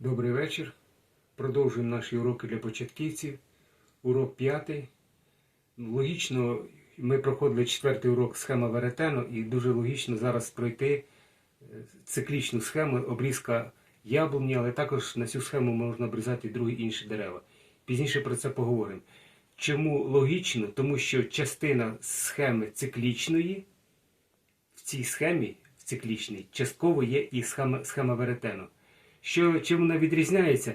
Добрий вечір. Продовжуємо наші уроки для початківців. Урок п'ятий. Логічно, ми проходили четвертий урок схема веретено, і дуже логічно зараз пройти е, циклічну схему обрізка яблуні, але також на цю схему можна обрізати другі інші дерева. Пізніше про це поговоримо. Чому логічно? Тому що частина схеми циклічної в цій схемі, в циклічній, частково є і схема, схема веретено. Що, чим вона відрізняється?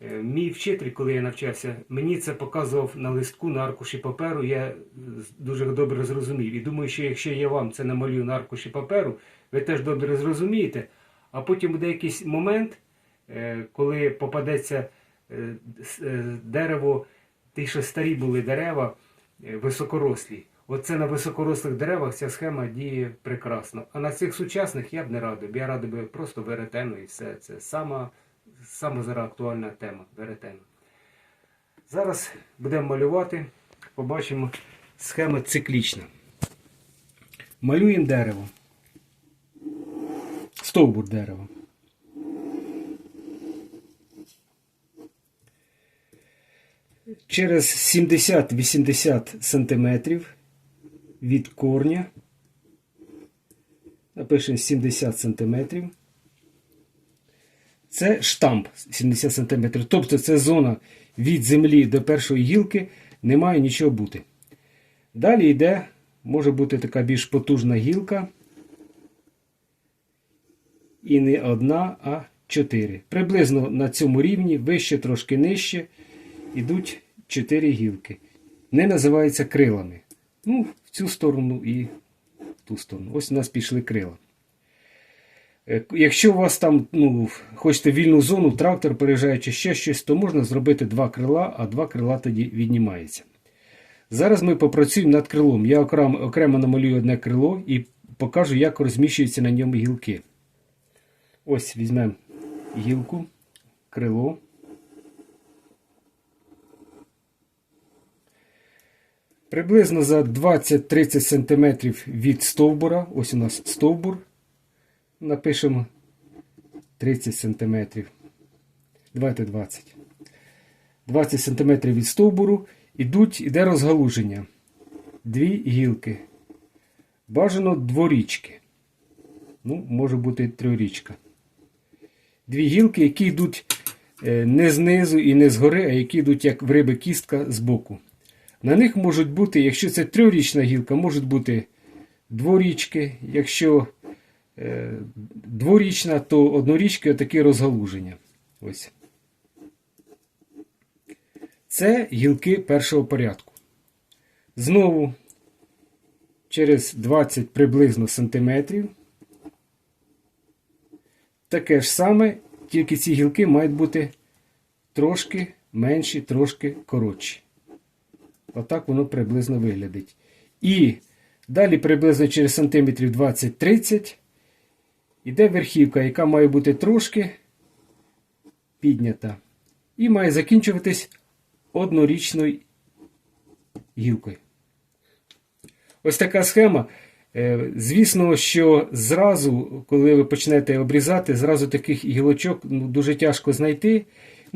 Е, Мій вчитель, коли я навчався, мені це показував на листку на аркуші паперу. Я дуже добре зрозумів. І думаю, що якщо я вам це намалюю на аркуші паперу, ви теж добре зрозумієте. А потім буде якийсь момент, е, коли попадеться е, дерево, ті, що старі були дерева, високорослі. Оце на високорослих деревах ця схема діє прекрасно. А на цих сучасних я б не радив. Я радив би просто веретено і все. Це сама, сама зараз актуальна тема веретено. Зараз будемо малювати, побачимо схема циклічна. Малюємо дерево. Стовбур дерева. Через 70-80 см від корня. Напишемо 70 см. Це штамп 70 см. Тобто це зона від землі до першої гілки, не має нічого бути. Далі йде, може бути така більш потужна гілка. І не одна, а чотири. Приблизно на цьому рівні, вище, трошки нижче, йдуть чотири гілки. Не називаються крилами. Ну, в цю сторону і в ту сторону. Ось у нас пішли крила. Е, Якщо у вас там ну, хочете вільну зону, трактор переїжджає чи ще щось, то можна зробити два крила, а два крила тоді віднімаються. Зараз ми попрацюємо над крилом. Я окремо, окремо намалюю одне крило і покажу, як розміщуються на ньому гілки. Ось візьмемо гілку, крило. Приблизно за 20-30 см від стовбура, ось у нас стовбур, напишемо 30 см. Давайте 20. 20 см від стовбуру ідуть, іде розгалуження. Дві гілки. Бажано дворічки. Ну, може бути трьорічка. Дві гілки, які йдуть е, не знизу і не згори, а які йдуть як в риби кістка з боку. На них можуть бути, якщо це трьохрічна гілка, можуть бути дворічки. Якщо е, дворічна, то однорічки отакі розгалуження. Ось. Це гілки першого порядку. Знову через 20 приблизно сантиметрів. Таке ж саме, тільки ці гілки мають бути трошки менші, трошки коротші. Отак воно приблизно виглядить. І далі приблизно через сантиметрів 20-30 йде верхівка, яка має бути трошки піднята. І має закінчуватись однорічною гілкою. Ось така схема. Е, Звісно, що зразу, коли ви почнете обрізати, зразу таких гілочок ну, дуже тяжко знайти.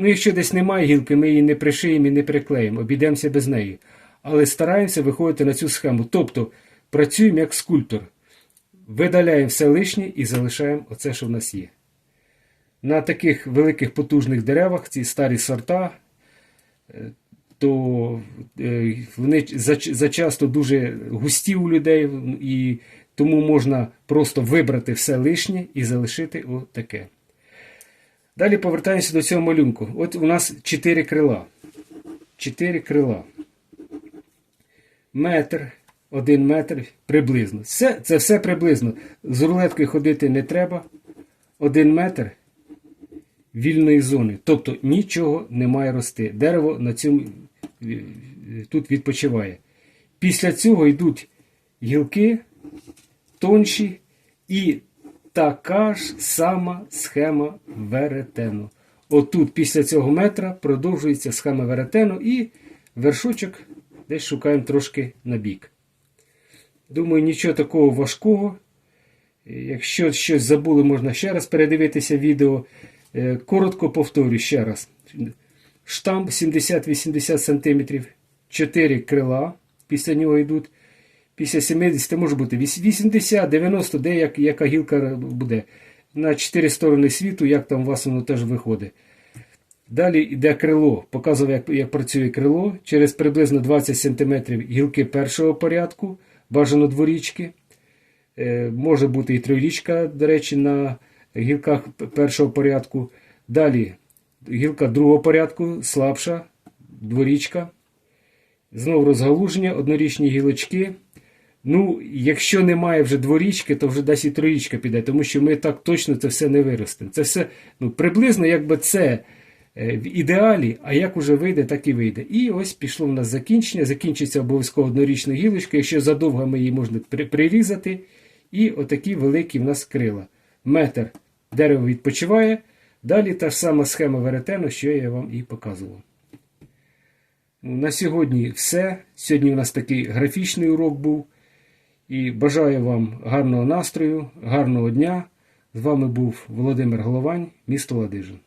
Ну, якщо десь немає гілки, ми її не пришиємо і не приклеїмо, обійдемося без неї. Але стараємося виходити на цю схему. Тобто працюємо як скульптор. Видаляємо все лишнє і залишаємо оце, що в нас є. На таких великих потужних деревах, ці старі сорта, е, то е, вони зачасто дуже густі у людей, і тому можна просто вибрати все лишнє і залишити отаке. Далі повертаємося до цього малюнку. От у нас чотири крила. Чотири крила. Метр, один метр приблизно. Все, це все приблизно. З рулеткою ходити не треба. Один метр вільної зони. Тобто нічого не має рости. Дерево на цьому е, тут відпочиває. Після цього йдуть гілки тонші і така ж сама схема веретену. Отут після цього метра продовжується схема веретену і вершочок десь шукаємо трошки на бік. Думаю, нічого такого важкого. Якщо щось забули, можна ще раз передивитися відео. Е, Коротко повторю ще раз. Штамп 70-80 см, 4 крила після нього йдуть. Після 70 може бути 80, 90, де як, яка гілка буде. На 4 сторони світу, як там у вас воно теж виходить. Далі йде крило. Показував, як, як працює крило. Через приблизно 20 см гілки першого порядку, бажано дворічки. Е, може бути і трирічка, до речі, на гілках першого порядку. Далі гілка другого порядку, слабша, дворічка. Знову розгалуження, однорічні гілочки. Ну, якщо немає вже дворічки, то вже десь і троїчка піде, тому що ми так точно це все не виростемо. Це все ну, приблизно якби це е, в ідеалі, а як уже вийде, так і вийде. І ось пішло в нас закінчення. Закінчиться обов'язково однорічна гілочка. Якщо задовго ми її можна при- прирізати. І отакі великі в нас крила. Метр дерево відпочиває. Далі та ж сама схема веретену, що я вам і показував. Ну, На сьогодні все. Сьогодні у нас такий графічний урок був. І бажаю вам гарного настрою, гарного дня. З вами був Володимир Головань, місто Ладижин.